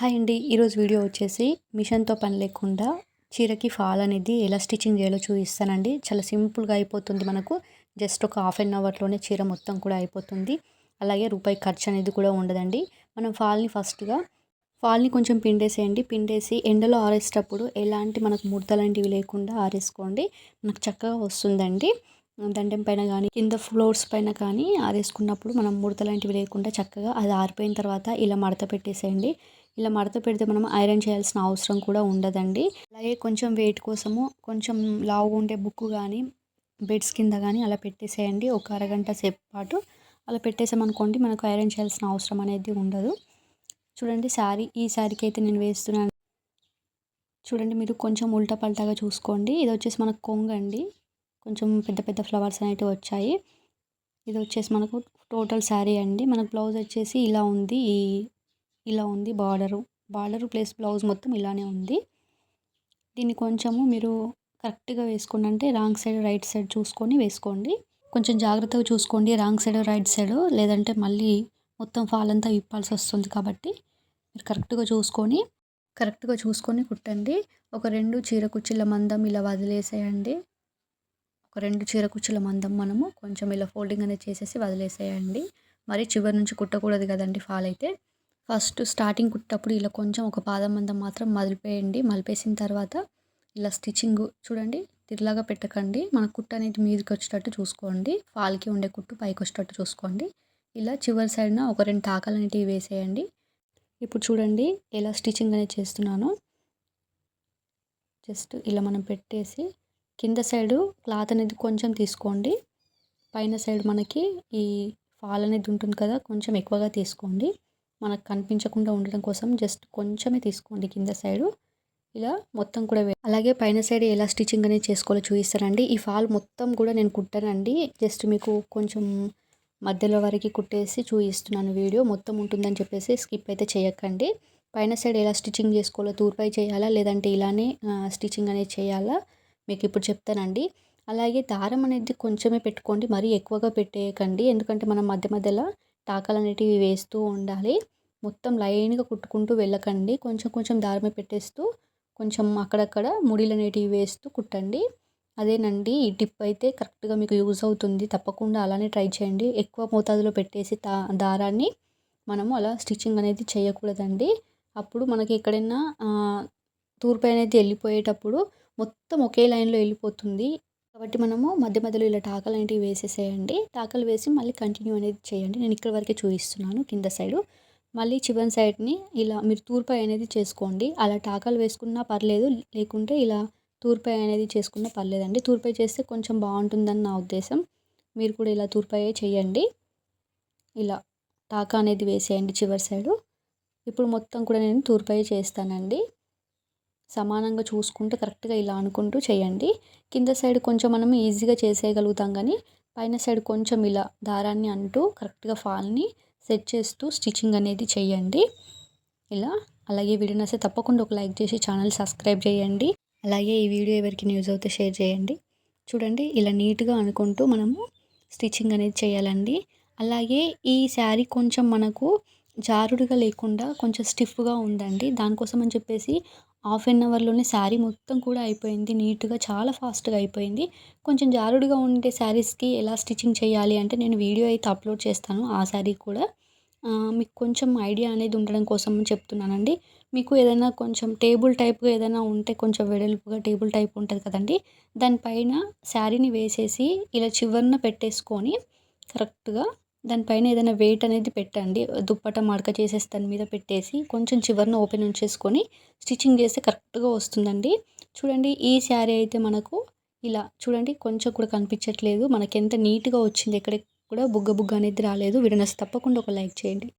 Hi అండి. ఈరోజు video వచ్చేసి మిషన్తో పని లేకుండా చీరకి ఫాల్ అనేది ఎలా స్టిచ్చింగ్ చేయాలో చూపిస్తానండి. చాలా సింపుల్గా అయిపోతుంది మనకు. జస్ట్ ఒక హాఫ్ అన్ అవర్లోనే చీర మొత్తం కూడా అయిపోతుంది. అలాగే రూపాయి ఖర్చు అనేది కూడా ఉండదండి. మనం ఫాల్ని ఫస్ట్గా ఫాల్ని కొంచెం పిండేసేయండి. పిండేసి ఎండలో ఆరేసేటప్పుడు ఎలాంటి మనకు ముడతలాంటివి లేకుండా ఆరేసుకోండి. మనకు చక్కగా వస్తుందండి. దండెం పైన కానీ కింద ఫ్లోర్స్ పైన కానీ ఆరేసుకున్నప్పుడు మనం ముడత లాంటివి లేకుండా చక్కగా అది ఆరిపోయిన తర్వాత ఇలా మడత పెట్టేసేయండి. ఇలా మడత పెడితే మనం ఐరన్ చేయాల్సిన అవసరం కూడా ఉండదండి. అలాగే కొంచెం వెయిట్ కోసము కొంచెం లావుగా ఉండే బుక్ కానీ బెడ్స్ కింద కానీ అలా పెట్టేసేయండి. ఒక అరగంట సేపు పాటు. అలా పెట్టేసామనుకోండి మనకు ఐరన్ చేయాల్సిన అవసరం అనేది ఉండదు. చూడండి శారీ ఈ శారీకి అయితే నేను వేస్తున్నాను. చూడండి మీరు కొంచెం ఉల్టా పల్టాగా చూసుకోండి. ఇది వచ్చేసి మనకు కొంగ అండి కొంచెం పెద్ద పెద్ద ఫ్లవర్స్ అనేవి వచ్చాయి. ఇది వచ్చేసి మనకు టోటల్ శారీ అండి. మనకు బ్లౌజ్ వచ్చేసి ఇలా ఉంది. ఇలా ఉంది బార్డరు. బార్డరు ప్లస్ బ్లౌజ్ మొత్తం ఇలానే ఉంది. దీన్ని కొంచెము మీరు కరెక్ట్గా వేసుకోండి. అంటే రాంగ్ సైడ్ రైట్ సైడ్ చూసుకొని వేసుకోండి. కొంచెం జాగ్రత్తగా చూసుకోండి. రాంగ్ సైడ్ రైట్ సైడ్ లేదంటే మళ్ళీ మొత్తం ఫాల్ అంతా విప్పాల్సి వస్తుంది కాబట్టి మీరు కరెక్ట్గా చూసుకొని కరెక్ట్గా చూసుకొని కుట్టండి. ఒక రెండు చీర కుచ్చిళ్ళ మందం ఇలా వదిలేసేయండి. రెండు చీర కుచ్చుల మందం మనము కొంచెం ఇలా ఫోల్డింగ్ అనేది చేసేసి వదిలేసేయండి. మరి చివరి నుంచి కుట్టకూడదు కదండి ఫాల్ అయితే. ఫస్ట్ స్టార్టింగ్ కుట్టేటప్పుడు ఇలా కొంచెం ఒక పాదం మందం మాత్రం మలిపేయండి మలిపేసిన తర్వాత ఇలా స్టిచ్చింగ్ చూడండి తిరిలాగా పెట్టకండి. మన కుట్టు అనేది మీదకి వచ్చేటట్టు చూసుకోండి. ఫాల్కి ఉండే కుట్టు పైకి వచ్చేటట్టు చూసుకోండి. ఇలా చివరి సైడ్న ఒక రెండు టాకాలు అనేటివి వేసేయండి. ఇప్పుడు చూడండి ఎలా స్టిచ్చింగ్ అనేది చేస్తున్నాను. జస్ట్ ఇలా మనం పెట్టేసి కింద సైడు క్లాత్ అనేది కొంచెం తీసుకోండి. పైన సైడ్ మనకి ఈ ఫాల్ అనేది ఉంటుంది కదా కొంచెం ఎక్కువగా తీసుకోండి. మనకు కనిపించకుండా ఉండడం కోసం జస్ట్ కొంచెమే తీసుకోండి కింద సైడు. ఇలా మొత్తం కూడా అలాగే పైన సైడ్ ఎలా స్టిచ్చింగ్ అనేది చేసుకోవాలో చూపిస్తానండి. ఈ ఫాల్ మొత్తం కూడా నేను కుట్టానండి. జస్ట్ మీకు కొంచెం మధ్యలో వరకు కుట్టేసి చూపిస్తున్నాను వీడియో. మొత్తం ఉంటుందని చెప్పేసి స్కిప్ అయితే చేయకండి. పైన సైడ్ ఎలా స్టిచ్చింగ్ చేసుకోవాలో తూర్పై చేయాలా లేదంటే ఇలానే స్టిచ్చింగ్ అనేది చేయాలా? మీకు ఇప్పుడు చెప్తానండి. అలాగే దారం అనేది కొంచెమే పెట్టుకోండి. మరీ ఎక్కువగా పెట్టేయకండి. ఎందుకంటే మనం మధ్య మధ్యలో టాకాలు అనేటివి వేస్తూ ఉండాలి. మొత్తం లైన్గా కుట్టుకుంటూ వెళ్ళకండి. కొంచెం కొంచెం దారమే పెట్టేస్తూ కొంచెం అక్కడక్కడ ముడిలు అనేటివి వేస్తూ కుట్టండి. అదేనండి. ఈ టిప్ అయితే కరెక్ట్గా మీకు యూజ్ అవుతుంది. తప్పకుండా అలానే ట్రై చేయండి. ఎక్కువ మోతాదులో పెట్టేసి దా దారాన్ని మనము అలా స్టిచ్చింగ్ అనేది చేయకూడదండి. అప్పుడు మనకి ఎక్కడైనా తూర్పు అనేది వెళ్ళిపోయేటప్పుడు మొత్తం ఒకే లైన్లో వెళ్ళిపోతుంది. కాబట్టి మనము మధ్య మధ్యలో ఇలా టాకలు అనేటివి వేసేసేయండి. టాకలు వేసి మళ్ళీ కంటిన్యూ అనేది చేయండి. నేను ఇక్కడ వరకే చూపిస్తున్నాను కింద సైడు. మళ్ళీ చివరి సైడ్ని ఇలా మీరు తూర్పాయ అనేది చేసుకోండి. అలా టాకాలు వేసుకున్నా పర్లేదు లేకుంటే ఇలా తూర్పై అనేది చేసుకున్నా పర్లేదండి. తూర్పై చేస్తే కొంచెం బాగుంటుందని నా ఉద్దేశం. మీరు కూడా ఇలా తూర్పై చేయండి. ఇలా టాకా అనేది వేసేయండి చివరి సైడు. ఇప్పుడు మొత్తం కూడా నేను తూర్పై చేస్తానండి. సమానంగా చూసుకుంటూ కరెక్ట్గా ఇలా అనుకుంటూ చేయండి. కింద సైడ్ కొంచెం మనం ఈజీగా చేసేయగలుగుతాం కానీ పైన సైడ్ కొంచెం ఇలా దారాన్ని అంటూ కరెక్ట్గా ఫాల్ని సెట్ చేస్తూ స్టిచ్చింగ్ అనేది చేయండి. ఇలా అలాగే వీడియో నస్తే తప్పకుండా ఒక లైక్ చేసి ఛానల్ సబ్స్క్రైబ్ చేయండి. అలాగే ఈ వీడియో ఎవరికి న్యూస్ అవుతే షేర్ చేయండి. చూడండి ఇలా నీట్గా అనుకుంటూ మనము స్టిచ్చింగ్ అనేది చేయాలండి. అలాగే ఈ శారీ కొంచెం మనకు జారుడుగా లేకుండా కొంచెం స్టిఫ్గా ఉందండి. దానికోసం అని చెప్పేసి హాఫ్ అన్ అవర్లోనే శారీ మొత్తం కూడా అయిపోయింది. నీట్గా చాలా ఫాస్ట్గా అయిపోయింది. కొంచెం జారుడుగా ఉండే శారీస్కి ఎలా స్టిచ్చింగ్ చేయాలి అంటే నేను వీడియో అయితే అప్లోడ్ చేస్తాను ఆ శారీ కూడా. మీకు కొంచెం ఐడియా అనేది ఉండడం కోసం చెప్తున్నానండి. మీకు ఏదైనా కొంచెం టేబుల్ టైప్గా ఏదైనా ఉంటే కొంచెం వెడల్పుగా టేబుల్ టైప్ ఉంటుంది కదండి. దానిపైన శారీని వేసేసి ఇలా చివరిన పెట్టేసుకొని కరెక్ట్గా దానిపైన ఏదైనా వెయిట్ అనేది పెట్టండి. దుప్పట మడక చేసేసి దాని మీద పెట్టేసి కొంచెం చివరిన ఓపెన్ ఉంచేసుకొని స్టిచ్చింగ్ చేస్తే కరెక్ట్గా వస్తుందండి. చూడండి ఈ శారీ అయితే మనకు ఇలా చూడండి కొంచెం కూడా కనిపించట్లేదు. మనకి ఎంత నీట్గా వచ్చింది ఎక్కడ కూడా బుగ్గ బుగ్గ అనేది రాలేదు. వీడియో తప్పకుండా ఒక లైక్ చేయండి.